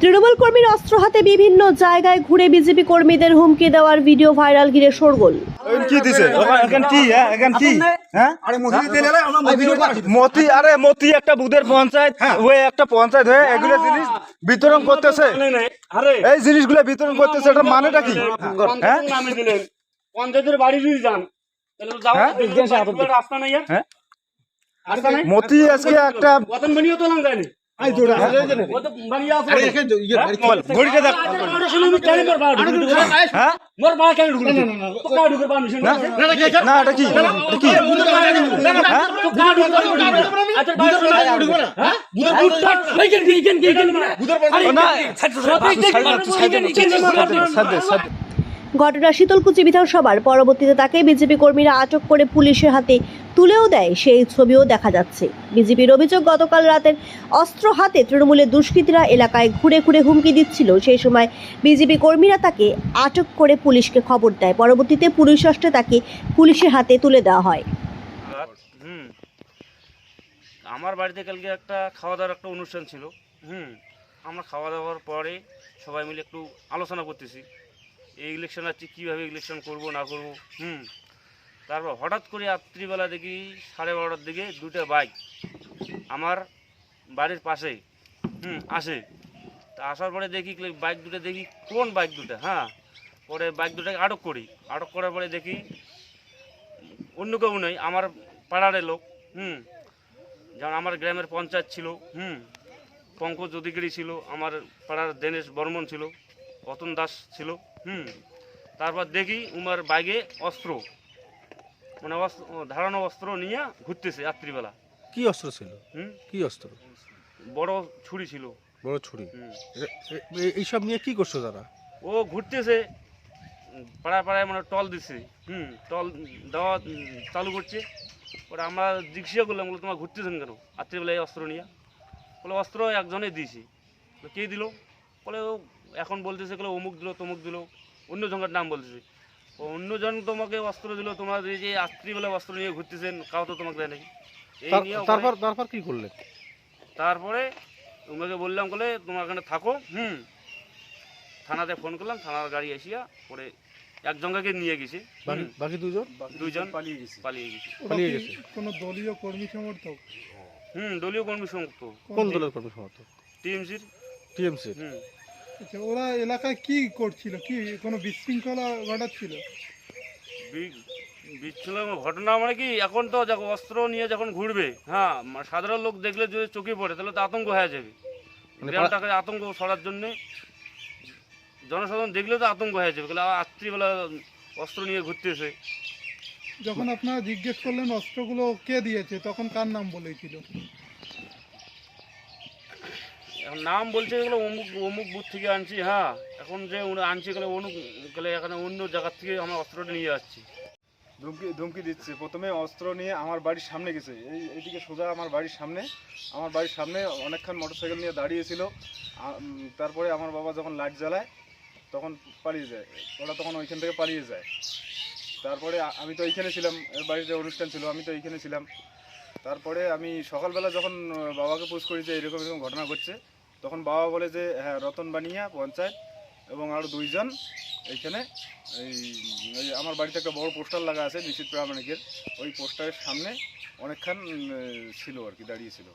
তৃণমূল কর্মীর অস্ত্র হাতে বিভিন্ন জায়গায় ঘুরে বিজেপি কর্মীদের হুমকি দেওয়ার ভিডিও ভাইরাল ঘিরে শোরগোল। কি দিছে? এখন কি হ্যাঁ? এখন কি? হ্যাঁ? আরে আমরা মতি আরে মতি একটা পঞ্চায়েত ওই একটা পঞ্চায়েত হয়ে এগুলো জিনিস বিতরণ করতেছে। আরে। এই জিনিসগুলো বিতরণ করতেছে এটা মানেটা কি? হ্যাঁ। নামে দিলেন। পঞ্চায়েতের বাড়ি যদি যান তাহলে তো যাওয়ার? দেখবেন রাস্তা নাই। আর? রাস্তা নাই মতি আজকে একটা তো ইয়ে? হ্যাঁ না ঘটনা শীতলকুচি বিধানসভার। পরবর্তীতে তাকে বিজেপি কর্মীরা আটক করে পুলিশের হাতে তুলেও দেয়। সেই ছবিও দেখা যাচ্ছে। বিজেপির অভিযোগ, গতকাল রাতের অস্ত্র হাতে তৃণমূলের দুষ্কৃতীরা এলাকায় ঘুরে ঘুরে হুমকি দিচ্ছিল। সেই সময় বিজেপি কর্মীরা তাকে আটক করে পুলিশকে খবর দেয়। পরবর্তীতে পুলিশ আসতে তাকে পুলিশের হাতে তুলে দেওয়া হয়। আমার বাড়িতে কালকে একটা খাওয়া দাওয়ার একটা অনুষ্ঠান ছিল। হুম। আমরা খাওয়া দাওয়ার পরে সবাই মিলে একটু আলোচনা করতেছি। এই ইলেকশন আছে, কীভাবে ইলেকশন করব, না করব, হুম। তারপর হঠাৎ করে রাত্রিবেলা দেখি সাড়ে বারোটার দিকে দুটো বাইক আমার বাড়ির পাশে, হুম, আসে। তা আসার পরে দেখি বাইক দুটো দেখি, কোন বাইক দুটো? হ্যাঁ পরে বাইক দুটাকে আটক করি। আটক করার পরে দেখি অন্য কেউ নেই, আমার পাড়ার লোক, হুম। যেমন আমার গ্রামের পঞ্চায়েত ছিল, হুম। পঙ্কজ অধিকারী ছিল, আমার পাড়ার দীনেশ বর্মন ছিল অতন দাস ছিল। হুম। তারপর দেখি উমার বাইকে অস্ত্র মানে অস্ত্র ধারানো অস্ত্র নিয়ে ঘুরতেছে রাত্রিবেলা। কি অস্ত্র ছিল? হুম? কি অস্ত্র? বড় ছুরি ছিল। বড় ছুরি? এইসব নিয়ে কি করছ তারা? ও ঘুরতেছে পাড়ায় পাড়ায় মানে টল দিচ্ছে হুম টল দেওয়া চালু করছে। ওরা আমরা জিজ্ঞাসা করলাম বলে তোমার ঘুরতেছেন কেন রাত্রিবেলায় অস্ত্র নিয়ে? বলে অস্ত্র একজনে দিয়েছি। কে দিল? বলে ও এখন বলতেছে বলে অমুক দিল তমুক দিল অন্য জনের নাম বলতেছে। ও অন্যজন তোমাকে অস্ত্র দিল তোমার এই যে রাত্রিবেলা অস্ত্র নিয়ে ঘুরতেছেন কাউ তো তোমাকে দেয় নাকি এই নিয়ে তারপর তারপর কি করলেন? তারপরে তোমাকে বললাম বলে তোমার এখানে থাকো হুম। থানাতে ফোন করলাম থানার গাড়ি এসিয়া পরে একজনকে নিয়ে গেছে। বাকি দুজন? দুইজন পালিয়ে গেছে। পালিয়ে গেছে। পালিয়ে গেছে? কোনো দলীয় কর্মী সমর্থক? হুম দলীয় কর্মী সমস্ত কোন দলের কর্মী সমর্থক? টিএমসির। টিএমসি হুম। আচ্ছা ওরা এলাকায় কি করছিল? কি কোনো বিশৃঙ্খলা ঘটাচ্ছিল? বিচ্ছিন্ন ঘটনা মানে কি এখন তো দেখো অস্ত্র নিয়ে যখন ঘুরবে হ্যাঁ সাধারণ লোক দেখলে যদি চোখে পড়ে তাহলে তো আতঙ্ক হয়ে যাবে। মানে গ্রামটাকে আতঙ্ক সরার জন্যে জনসাধারণ দেখলে তো আতঙ্ক হয়ে যাবে তাহলে রাত্রিবেলা অস্ত্র নিয়ে ঘুরতেছে যখন আপনারা জিজ্ঞেস করলেন অস্ত্রগুলো কে দিয়েছে তখন কার নাম বলেছিল? এখন নাম বলছে এগুলো অমুক অমুক বুথ থেকে আনছি হ্যাঁ। এখন যে আনছি গেলে অনুক গেলে এখানে অন্য জায়গার থেকে আমরা অস্ত্রটা নিয়ে যাচ্ছি। ধুমকি ধুমকি দিচ্ছে। প্রথমে অস্ত্র নিয়ে আমার বাড়ির সামনে গেছে। এই এদিকে সোজা আমার বাড়ির সামনে। আমার বাড়ির সামনে অনেকক্ষণ মোটরসাইকেল নিয়ে দাঁড়িয়েছিল। তারপরে আমার বাবা যখন লাইট জ্বালায়, তখন পালিয়ে যায়। ওরা তখন ওইখান থেকে পালিয়ে যায়। তারপরে আমি তো এইখানে ছিলাম। বাড়িতে অনুষ্ঠান ছিল, আমি তো এইখানে ছিলাম। তারপরে আমি সকালবেলা যখন বাবাকে পোস্ট করি যে এরকম এরকম ঘটনা ঘটছে তখন বাবা বলে যে হ্যাঁ রতন বানিয়া, পঞ্চায়েত এবং আরও দুইজন এইখানে এই আমার বাড়িতে একটা বড় পোস্টার লাগা আছে, নিশ্চিত প্রামাণিকের। ওই পোস্টারের সামনে অনেকক্ষণ ছিল আর কি দাঁড়িয়েছিল